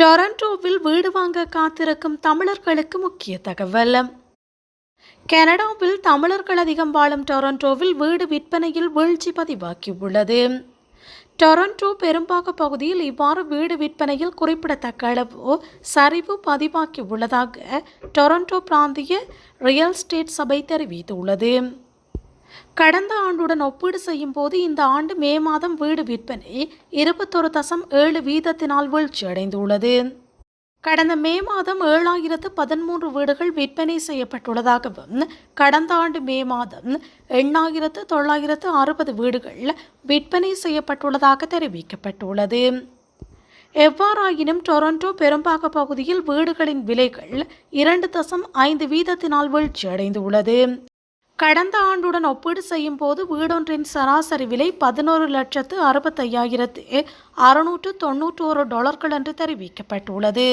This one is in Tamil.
டொரண்டோவில் வீடு வாங்க காத்திருக்கும் தமிழர்களுக்கு முக்கிய தகவல். கனடாவில் தமிழர்கள் அதிகம் வாழும் டொரண்டோவில் வீடு விற்பனையில் வீழ்ச்சி பதிவாகியுள்ளது. டொரண்டோ பெரும்பாக பகுதியில் இவ்வாறு வீடு விற்பனையில் குறிப்பிடத்தக்க அளவு சரிவு பதிவாகியுள்ளதாக டொரண்டோ பிராந்திய ரியல் ஸ்டேட் சபை தெரிவித்துள்ளது. கடந்த ஆண்டுடன் ஒப்பீடு செய்யும் போது இந்த ஆண்டு மே மாதம் வீடு விற்பனை இருபத்தொரு தசம் ஏழு வீதத்தினால் வீழ்ச்சியடைந்துள்ளது. கடந்த மே மாதம் ஏழாயிரத்து பதிமூன்று வீடுகள் விற்பனை செய்யப்பட்டுள்ளதாகவும் கடந்த ஆண்டு மே மாதம் எண்ணாயிரத்து தொள்ளாயிரத்து அறுபது வீடுகள் விற்பனை செய்யப்பட்டுள்ளதாக தெரிவிக்கப்பட்டுள்ளது. எவ்வாறாயினும் டொரண்டோ பெரும்பாக பகுதியில் வீடுகளின் விலைகள் இரண்டு தசம் ஐந்து வீதத்தினால் வீழ்ச்சியடைந்துள்ளது. கடந்த ஆண்டுடன் ஒப்பீடு செய்யும் போது வீடொன்றின் சராசரி விலை பதினோரு லட்சத்து அறுபத்தையாயிரத்து அறுநூற்று தொன்னூற்றோரு டாலர்கள் என்று தெரிவிக்கப்பட்டுள்ளது.